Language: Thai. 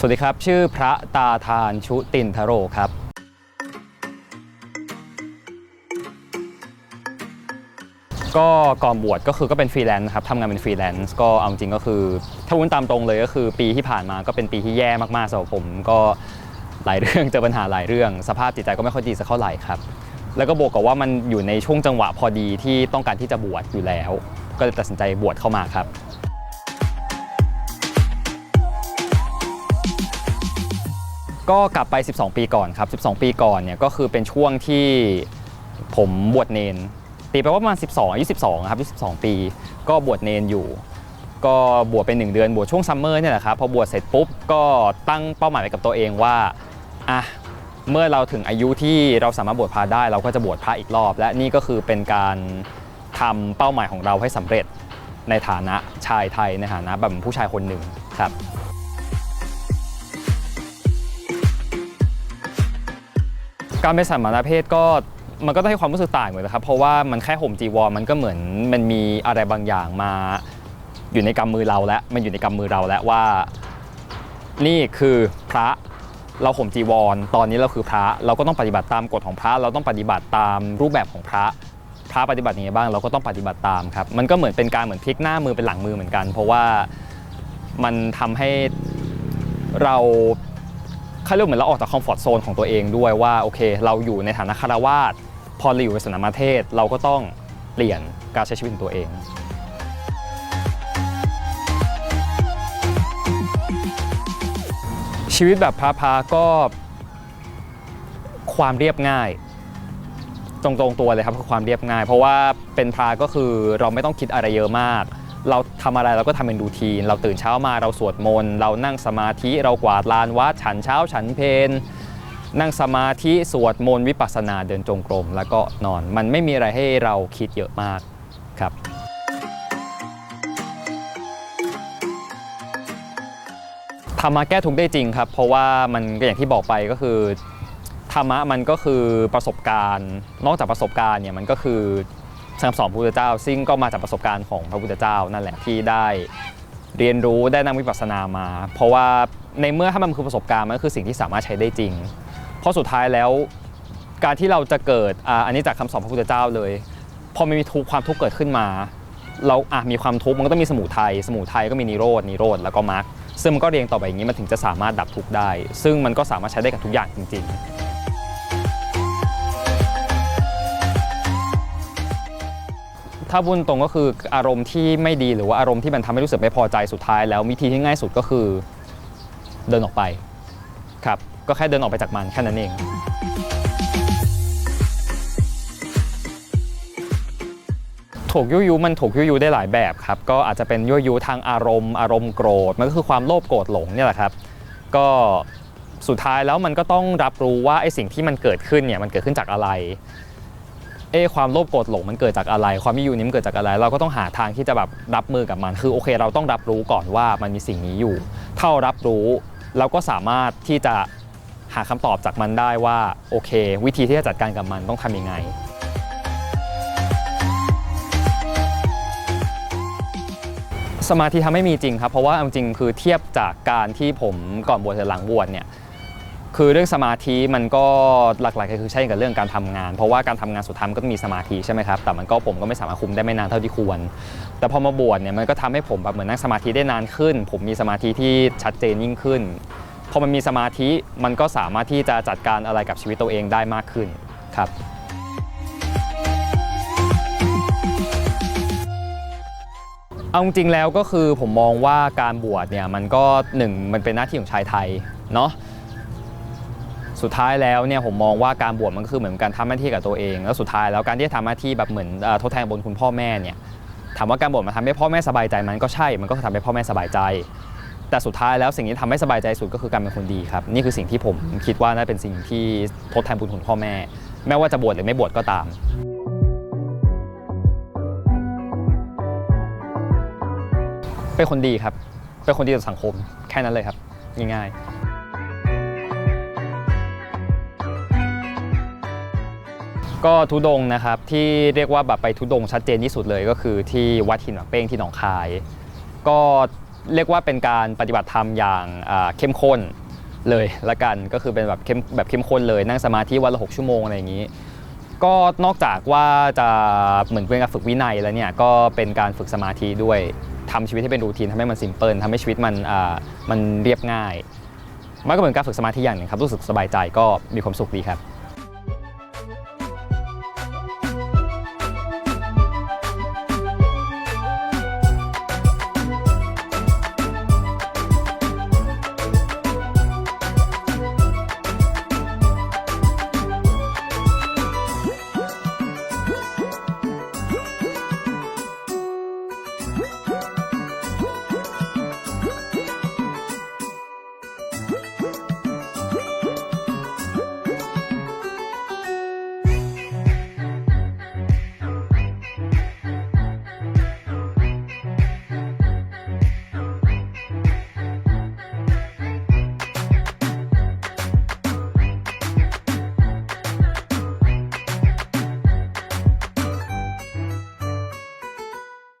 สวัสดีครับ ชื่อพระตาทานชุตินทโรครับก็ก่อนบวชก็คือก็เป็นฟรีแลนซ์ครับทำงานเป็นฟรีแลนซ์ก็เอาจริงก็คือ ถ้าวุ้นตามตรงเลยก็คือปีที่ผ่านมาก็เป็นปีที่แย่มากๆสำหรับผมก็หลายเรื่องเจอปัญหาหลายเรื่อง สภาพจิตใจก็ไม่ค่อยดีสักเท่าไหร่ครับ แล้วก็บวกกับว่ามันอยู่ในช่วงจังหวะพอดีที่ต้องการที่จะบวชอยู่แล้ว ก็เลยตัดสินใจบวชเข้ามาครับ ก็กลับไป 12 ปีก่อนครับ 12 ปีก่อนเนี่ยก็คือเป็นช่วงที่ผมบวชเนน ตีไปว่าประมาณ 12อายุ12ครับ12ปี ก็บวชเนนอยู่ ก็บวชเป็น1เดือนบวชช่วงซัมเมอร์เนี่ยแหละครับพอบวชเสร็จปุ๊บก็ตั้งเป้าหมายไว้กับตัวเองว่าอะเมื่อเราถึงอายุที่เราสามารถบวชพระได้ เราก็จะบวชพระอีกรอบ และนี่ก็คือเป็นการทำเป้าหมายของเราให้สำเร็จในฐานะชายไทยในฐานะแบบผู้ชายคนหนึ่งครับ การเป็นสามณเพศก็มันก็ต้องให้ความรู้สึกต่างเหมือนนะครับ เพราะว่ามันแค่ห่มจีวรมันก็เหมือนมันมีอะไรบางอย่างมาอยู่ในกำมือเราแล้วมันอยู่ในกำมือเราแล้วว่า นี่คือพระเราห่มจีวร ตอนนี้เราคือพระเราก็ต้องปฏิบัติตามกฎของพระ เราต้องปฏิบัติตามรูปแบบของพระ พระปฏิบัติยังไงบ้างเราก็ต้องปฏิบัติตามครับ มันก็เหมือนเป็นการเหมือนพลิกหน้ามือเป็นหลังมือเหมือนกัน เพราะว่ามันทำให้เรา เขาเรียกเหมือนเราออกจากคอมฟอร์ทโซนของตัวเองด้วยว่าโอเค เราอยู่ในฐานะคารวาสพอเราอยู่ในสนามเทศ เราก็ต้องเปลี่ยนการใช้ชีวิตของตัวเองชีวิตแบบพระพาก็ความเรียบง่าย ตรงๆตัวเลยครับคือความเรียบง่าย เพราะว่าเป็นพระก็คือเราไม่ต้องคิดอะไรเยอะมาก เราทำอะไรเราก็ทำเป็นรูทีน เราตื่นเช้ามาเราสวดมนต์เรานั่งสมาธิเรากวาดลานวัดฉันเช้าฉันเพลนั่งสมาธิสวดมนต์วิปัสสนาเดินจงกรม แล้วก็นอน มันไม่มีอะไรให้เราคิดเยอะมากครับธรรมะแก้ทุกข์ได้จริงครับ เพราะว่ามันก็อย่างที่บอกไปก็คือธรรมะมันก็คือประสบการณ์ นอกจากประสบการณ์เนี่ยมันก็คือ คำสอนพระพุทธเจ้า ซึ่งก็มาจากประสบการณ์ของพระพุทธเจ้านั่นแหละที่ได้เรียนรู้ได้นั่งวิปัสสนามา เพราะว่าในเมื่อถ้ามันคือประสบการณ์มันก็คือสิ่งที่สามารถใช้ได้จริง เพราะสุดท้ายแล้วการที่เราจะเกิดอันนี้จากคำสอนพระพุทธเจ้าเลยพอมันมีทุกความทุกข์เกิดขึ้นมา เราอะมีความทุกข์มันก็ต้องมีสมุทัยสมุทัยก็มีนิโรดนิโรธแล้วก็มรรคซึ่งมันก็เรียงต่อไปอย่างนี้มันถึงจะสามารถดับทุกข์ได้ ซึ่งมันก็สามารถใช้ได้กับทุกอย่างจริง ๆ ถ้าบุญตรงก็คืออารมณ์ที่ไม่ดีหรือว่าอารมณ์ที่มันทำให้รู้สึกไม่พอใจสุดท้าย แล้ววิธีที่ง่ายสุดก็คือเดินออกไปครับก็แค่เดินออกไปจากมันแค่นั้นเองถูกยุยุมันถูกยุยุได้หลายแบบครับก็อาจจะเป็นยุยุทางอารมณ์ อารมณ์โกรธมันก็คือความโลภโกรธหลงเนี่ยแหละครับ ก็สุดท้ายแล้วมันก็ต้องรับรู้ว่าไอ้สิ่งที่มันเกิดขึ้นเนี่ยมันเกิดขึ้นจากอะไร เอ้ความโลภโกรธหลงมันเกิดจากอะไร ความยุยุนี้มันเกิดจากอะไร เราก็ต้องหาทางที่จะแบบรับมือกับมัน คือโอเคเราต้องรับรู้ก่อนว่ามันมีสิ่งนี้อยู่ถ้าเรารับรู้เราก็สามารถที่จะหาคำตอบจากมันได้ว่าโอเค วิธีที่จะจัดการกับมันต้องทำยังไงสมาธิทำไม่มีจริงครับ เพราะว่าเอาจริงคือเทียบจากการที่ผมก่อนบวชหรือหลังบวชเนี่ย คือเรื่องสมาธิมันก็หลักๆก็คือใช่กับเรื่องการทำงาน เพราะว่าการทำงานสุดท้ายมันก็ต้องมีสมาธิใช่ไหมครับแต่มันก็ผมก็ไม่สามารถคุมได้ไม่นานเท่าที่ควร แต่พอมาบวชเนี่ยมันก็ทำให้ผมแบบเหมือนนั่งสมาธิได้นานขึ้น ผมมีสมาธิที่ชัดเจนยิ่งขึ้นพอมันมีสมาธิมันก็สามารถที่จะจัดการอะไรกับชีวิตตัวเองได้มากขึ้นครับเอาจริงแล้วก็คือผมมองว่าการบวชเนี่ยมันก็หนึ่งมันเป็นหน้าที่ของชายไทยเนาะ สุดท้ายแล้วเนี่ยผมมองว่าการบวชมันก็คือเหมือนการทำหน้าที่กับตัวเอง แล้วสุดท้ายแล้วการที่ทำหน้าที่แบบเหมือนอทดแทนบนคุณพ่อแม่เนี่ยถามว่าการบวชมันทำให้พ่อแม่สบายใจมันก็ใช่ มันก็ทำให้พ่อแม่สบายใจ แต่สุดท้ายแล้วสิ่งที่ทำให้สบายใจสุดก็คือการเป็นคนดีครับ นี่คือสิ่งที่ผมคิดว่าน่าเป็นสิ่งที่ทดแทนบุญคุณพ่อแม่ แม้ว่าจะบวชหรือไม่บวชก็ตามเป็นคนดีครับ เป็นคนดีต่อสังคมแค่นั้นเลยครับง่ายๆ ก็ทุดงนะครับที่เรียกว่าแบบไปทุดงชัดเจนที่สุดเลยก็คือที่วัดหินหมักเป้งที่หนองคาย ก็เรียกว่าเป็นการปฏิบัติธรรมอย่างเข้มข้นเลยละกันก็คือเป็นแบบเข้มแบบเข้มข้นเลยนั่งสมาธิวันละหกชั่วโมงอะไรอย่างนี้ ก็นอกจากว่าจะเหมือนเป็นการฝึกวินัยแล้วเนี่ยก็เป็นการฝึกสมาธิด้วยทำชีวิตให้เป็นรูทีนทำให้มันซิมเพิลทำให้ชีวิตมันมันเรียบง่ายมันก็เหมือนการฝึกสมาธิอย่างหนึ่งครับรู้สึกสบายใจก็มีความสุขดีครับ